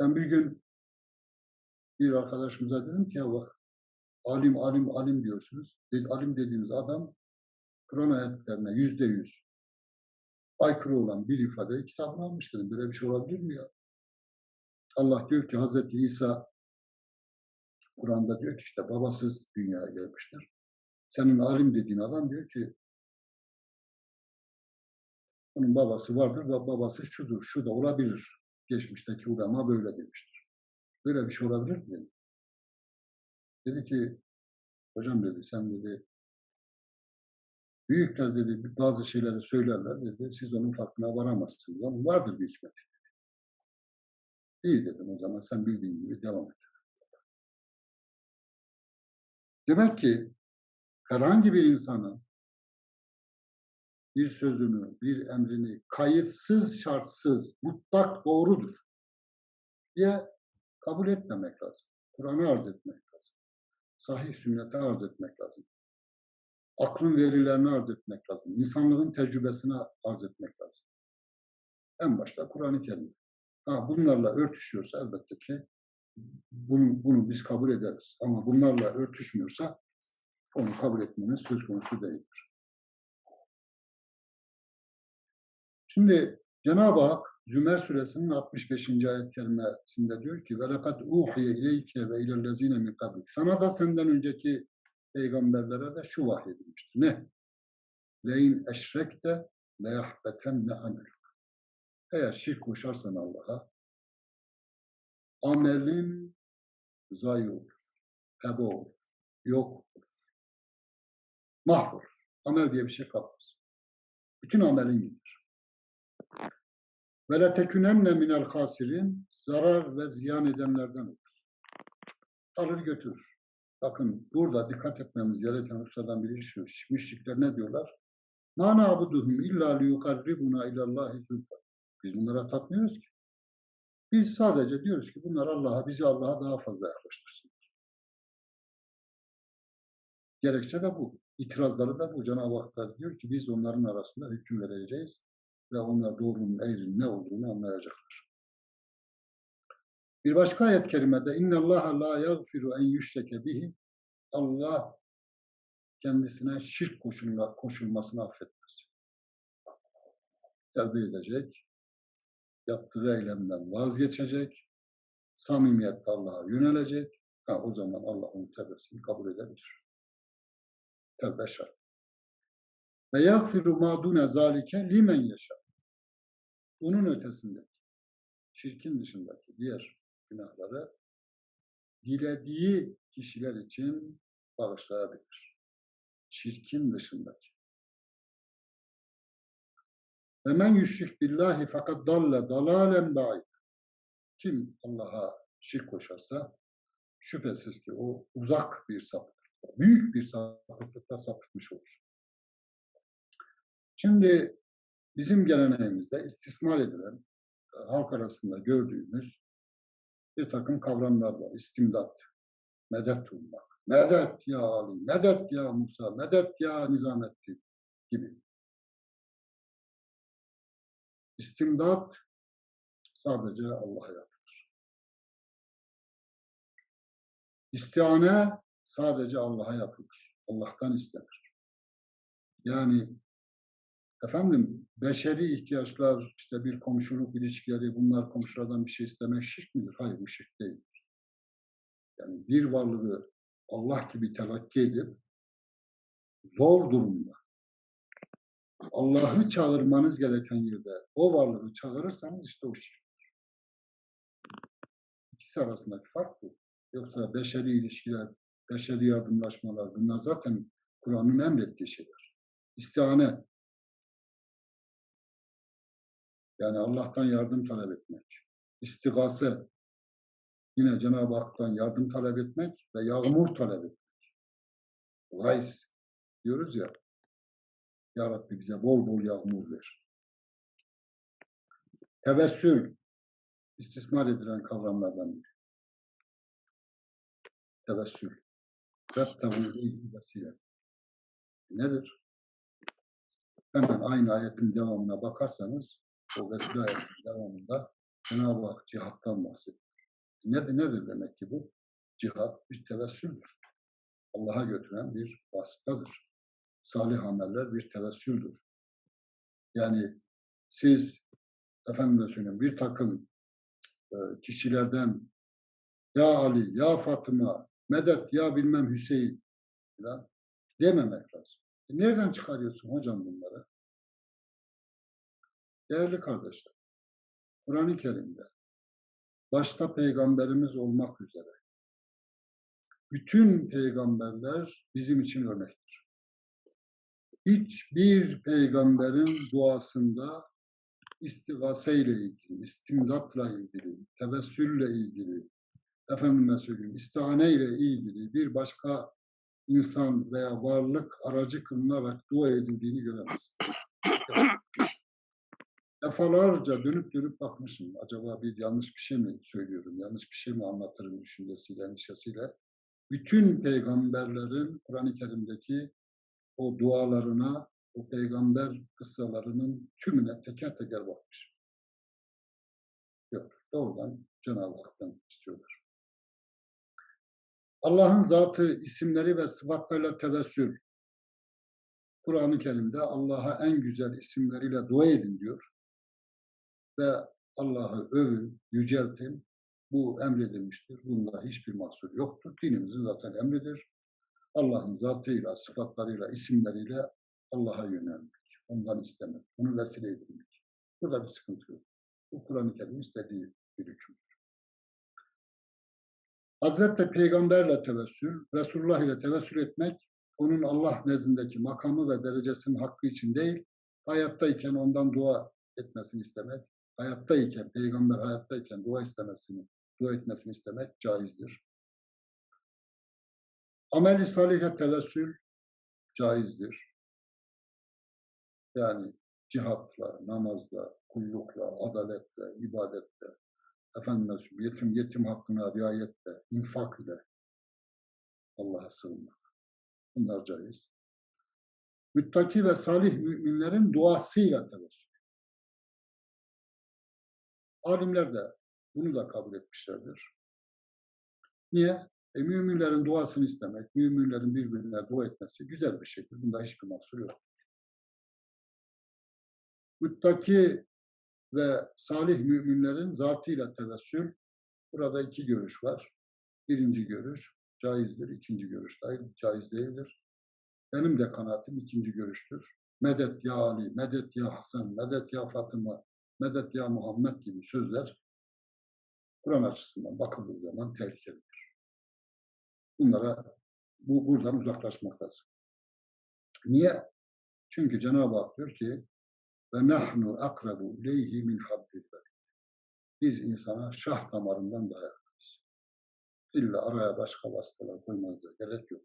Ben bir gün bir arkadaşımıza dedim ki ya bak alim alim alim diyorsunuz. Dedi, alim dediğimiz adam Kur'an ayetlerine yüzde yüz aykırı olan bir ifadeyi kitabına almış dedim. Böyle bir şey olabilir mi ya? Allah diyor ki Hazreti İsa Kur'an'da diyor ki işte babasız dünyaya gelmiştir. Senin alim dediğin adam diyor ki onun babası vardır ve babası şudur, şu da olabilir. Geçmişteki ulema böyle demiştir. Böyle bir şey olabilir mi? Dedi. ki, hocam dedi, sen dedi, büyükler dedi, bazı şeyleri söylerler dedi, siz onun farkına varamazsınız ama vardır bir hikmet. İyi dedim o zaman sen bildiğin gibi devam et. Demek ki herhangi bir insanın bir sözünü, bir emrini kayıtsız, şartsız, mutlak doğrudur diye kabul etmemek lazım. Kur'an'ı arz etmek lazım. Sahih sünneti arz etmek lazım. Aklın verilerini arz etmek lazım. İnsanlığın tecrübesini arz etmek lazım. En başta Kur'an-ı Kerim. Ha, bunlarla örtüşüyorsa elbette ki bunu, bunu biz kabul ederiz. Ama bunlarla örtüşmüyorsa onu kabul etmemiz söz konusu değildir. Şimdi Cenab-ı Hak Zümer suresinin 65. ayet kerimesinde diyor ki وَلَقَدْ اُوْحِيَ اِلَيْكَ وَاِلَى الَّذ۪ينَ مِنْ قَبْلِكَ Sana da senden önceki peygamberlere de şu vahyedilmiştir. Ne? لَاِنْ اَشْرَكْتَ لَيَحْبَتَنَّ عَمَلُكَ Eğer şirk koşarsan Allah'a amelin zayi olur, heba olur, yok olur, mahvolur. Amel diye bir şey kalmaz. Bütün amelin gider. Ve la tekunenne minel hasirin zarar ve ziyan edenlerden olur. Alır götürür. Bakın burada dikkat etmemiz gereken ustadan biri şu. Müşrikler ne diyorlar? Ma na'buduhum illa liyukarribuna ilallahi zulfa. Biz bunlara tapmıyoruz ki. Biz sadece diyoruz ki bunlar Allah'a, bizi Allah'a daha fazla yaklaştırsınlar. Gerekçe de bu. İtirazları da bu. Cenab-ı Hak da diyor ki biz onların arasında hüküm vereceğiz ve onlar doğrunun eğrinin ne olduğunu anlayacaklar. Bir başka ayet kerimede inna Allah la yaghfiru en yüşreke bihi Allah kendisine şirk koşulma, koşulmasını affetmez. Tevbe edecek, yaptığı eylemden vazgeçecek, samimiyetle Allah'a yönelecek. Ha, o zaman Allah onun tevbesini kabul edebilir. Tevbe şart. Ve yagfiru ma dune zalike limen yaşa. Bunun ötesindeki, şirkin dışındaki diğer günahları dilediği kişiler için bağışlayabilir. Şirkin dışındaki. Ve men yüşrik billahi fakat dalle dalalen ba'id. Kim Allah'a şirk koşarsa şüphesiz ki o uzak bir sapıklıkta, büyük bir sapıklıkta sapıtmış olur. Şimdi bizim geleneğimizde istismar edilen, halk arasında gördüğümüz bir takım kavramlar var. İstimdat, medet ummak, medet ya Ali, medet ya Musa, medet ya Nizamettin gibi. İstimdat sadece Allah'a yapılır. İstihane sadece Allah'a yapılır. Allah'tan istenir. Yani efendim beşeri ihtiyaçlar, işte bir komşuluk ilişkileri, bunlar komşulardan bir şey istemek şirk midir? Hayır, bu şirk değildir. Yani bir varlığı Allah gibi telakki edip zor durumda Allah'ı çağırmanız gereken yerde o varlığı çağırırsanız işte o şirktir. İkisi arasındaki fark bu. Yoksa beşeri ilişkiler, beşeri yardımlaşmalar bunlar zaten Kur'an'ın emrettiği şeyler. İstihane. Yani Allah'tan yardım talep etmek. İstigase. Yine Cenab-ı Hak'tan yardım talep etmek ve yağmur talep etmek. Gays diyoruz ya. Ya Rabbi bize bol bol yağmur ver. Tevessül istismar edilen kavramlardan biri. Tevessül. İleyhi vesile. Nedir? Hemen aynı ayetin devamına bakarsanız o vesile devamında Cenab-ı Hak cihattan bahsediyor. Nedir, nedir demek ki bu? Cihat bir tevessüldür. Allah'a götüren bir vasıtadır. Salih ameller bir tevessüldür. Yani siz efendim söyleyeyim bir takım e, kişilerden ya Ali, ya Fatıma, medet ya bilmem Hüseyin falan dememek lazım. E nereden çıkarıyorsun hocam bunları? Değerli kardeşler, Kur'an-ı Kerim'de başta peygamberimiz olmak üzere bütün peygamberler bizim için örnektir. Hiçbir peygamberin duasında istigase ile ilgili, istimdatla ilgili, tevessülle ilgili, efendime söyleyeyim, istihane ile ilgili bir başka insan veya varlık aracı kılınarak dua edildiğini göremezsin. Defalarca dönüp dönüp bakmışım. Acaba bir yanlış bir şey mi söylüyorum, yanlış bir şey mi anlatırım düşüncesiyle, endişesiyle. Bütün peygamberlerin Kur'an-ı Kerim'deki o dualarına, o peygamber kıssalarının tümüne teker teker bakmış. Yok, doğrudan Cenab-ı Hak'tan istiyorlar. Allah'ın zatı, isimleri ve sıfatlarıyla tevessül. Kur'an-ı Kerim'de Allah'a en güzel isimleriyle dua edin diyor. Ve Allah'ı övün, yüceltin. Bu emredilmiştir. Bunda hiçbir mahsur yoktur. Dinimizin zaten emridir. Allah'ın zatıyla, sıfatlarıyla, isimleriyle Allah'a yönelmek. Ondan istemek. Onu vesile edilmek. Burada bir sıkıntı yok. Bu Kur'an-ı Kerim istediği bir hükümdür. Hazreti Peygamberle tevessül, Resulullah ile tevessül etmek, onun Allah nezdindeki makamı ve derecesinin hakkı için değil, hayattayken ondan dua etmesini istemek, hayattayken, peygamber hayattayken dua istemesini, dua etmesini istemek caizdir. Amel-i salihe tevessül caizdir. Yani cihatla, namazla, kullukla, adaletle, ibadetle, efendim yetim yetim hakkına riayetle, infak ile Allah'a sığınmak. Bunlar caiz. Müttaki ve salih müminlerin duasıyla tevessül. Alimler de bunu da kabul etmişlerdir. Niye? E, müminlerin duasını istemek, müminlerin birbirine dua etmesi güzel bir şeydir. Bunda hiçbir mahsur yok. Muttaki ve salih müminlerin zatıyla tevessül. Burada iki görüş var. Birinci görüş caizdir, ikinci görüş hayır, caiz değildir. Benim de kanaatim ikinci görüştür. Medet ya Ali, medet ya Hasan, medet ya Fatıma, medet ya Muhammed gibi sözler Kur'an açısından bakıldığı zaman tehlikelidir. Bunlara bu buradan uzaklaşmak lazım. Niye? Çünkü Cenab-ı Hak diyor ki ve nahnu akrabu ileyhi min hablil Biz insana şah damarından daha yakınız. İlla araya başka vasıtalar koymanıza gerek yok.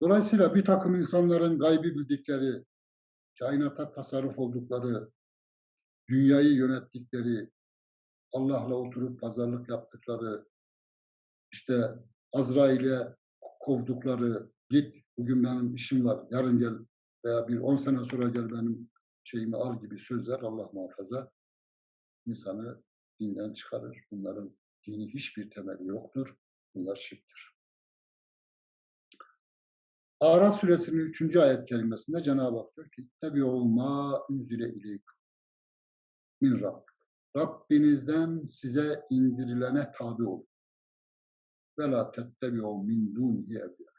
Dolayısıyla bir takım insanların gaybi bildikleri, kainata tasarruf oldukları, dünyayı yönettikleri, Allah'la oturup pazarlık yaptıkları, işte Azrail'e kovdukları, git bugün benim işim var, yarın gel veya bir on sene sonra gel benim şeyimi al gibi sözler Allah muhafaza insanı dinden çıkarır. Bunların dini hiçbir temeli yoktur. Bunlar şirktir. Araf suresinin 3. ayet kelimesinde Cenab-ı Hak diyor ki Tebi'u ma unzile ileykum min Rabb. Rabbinizden size indirilene tabi olun. Ve la tettebi'u min dunihi evliya.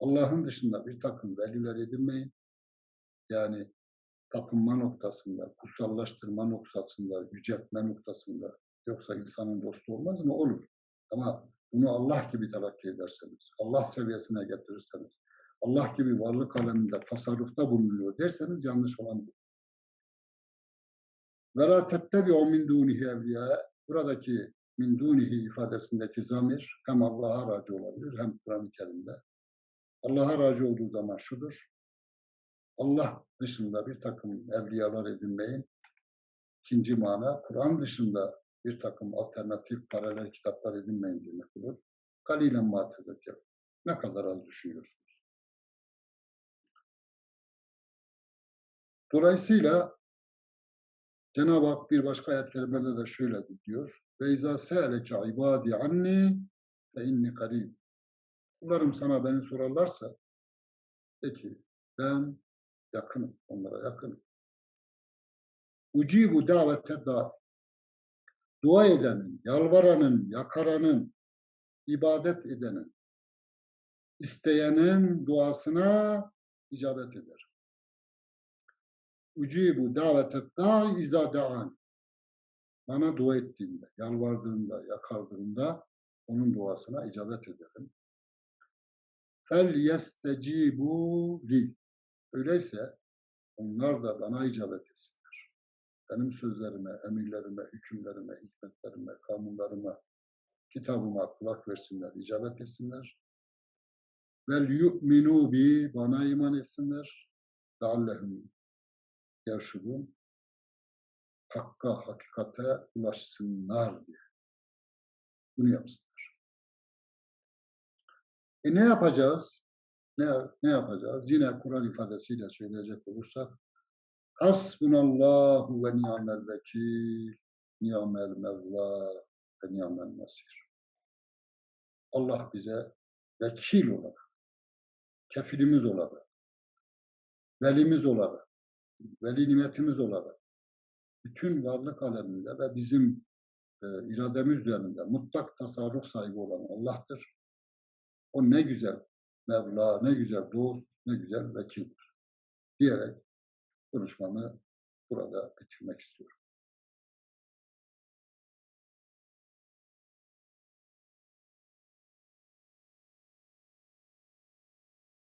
Allah'ın dışında bir takım veliler edinmeyin. Yani tapınma noktasında, kutsallaştırma noktasında, yüceltme noktasında yoksa insanın dostu olmaz mı? Olur. Ama bunu Allah gibi telakki ederseniz, Allah seviyesine getirirseniz, Allah gibi varlık aleminde tasarrufta bulunuyor derseniz yanlış olan bu. Vela tettebi'u min dunihi evliya. Buradaki min dunihi ifadesindeki zamir hem Allah'a racı olabilir hem Kur'an-ı Kerim'de. Allah'a razı olduğu zaman şudur. Allah dışında bir takım evliyalar edinmeyin. İkinci mana, Kur'an dışında bir takım alternatif paralel kitaplar edinmeyin demek olur. Kalilen ma tezekker. Ne kadar az düşünüyorsunuz. Dolayısıyla Cenab-ı Hak bir başka ayetlerinde de şöyle diyor. Ve izâ se'eleke ibâdî anni fe inni karîb. Kullarım sana beni sorarlarsa peki ben yakınım, onlara yakınım. Ucibu davete da dua edenin, yalvaranın, yakaranın, ibadet edenin, isteyenin duasına icabet eder. Ucibu davete da izâ da'an. Bana dua ettiğinde, yalvardığında, yakardığında onun duasına icabet ederim. Fel yestecibu li. Öyleyse onlar da bana icabet etsinler. Benim sözlerime, emirlerime, hükümlerime, hikmetlerime, kanunlarıma, kitabıma kulak versinler, icabet etsinler. Vel yu'minu bi bana iman etsinler. Leallehum yerşudun. Hakka, hakikate ulaşsınlar diye. Bunu yapsınlar. E ne yapacağız? Ne, ne yapacağız? Yine Kur'an ifadesiyle söyleyecek olursak Hasbunallahu ve ni'mel vekil, ni'mel mevla ve ni'mel nasir. Allah bize vekil olarak, kefilimiz olarak, velimiz olarak, veli nimetimiz olarak, bütün varlık aleminde ve bizim e, irademiz üzerinde mutlak tasarruf sahibi olan Allah'tır. O ne güzel Mevla, ne güzel dost, ne güzel vekildir. Diyerek konuşmamı burada bitirmek istiyorum.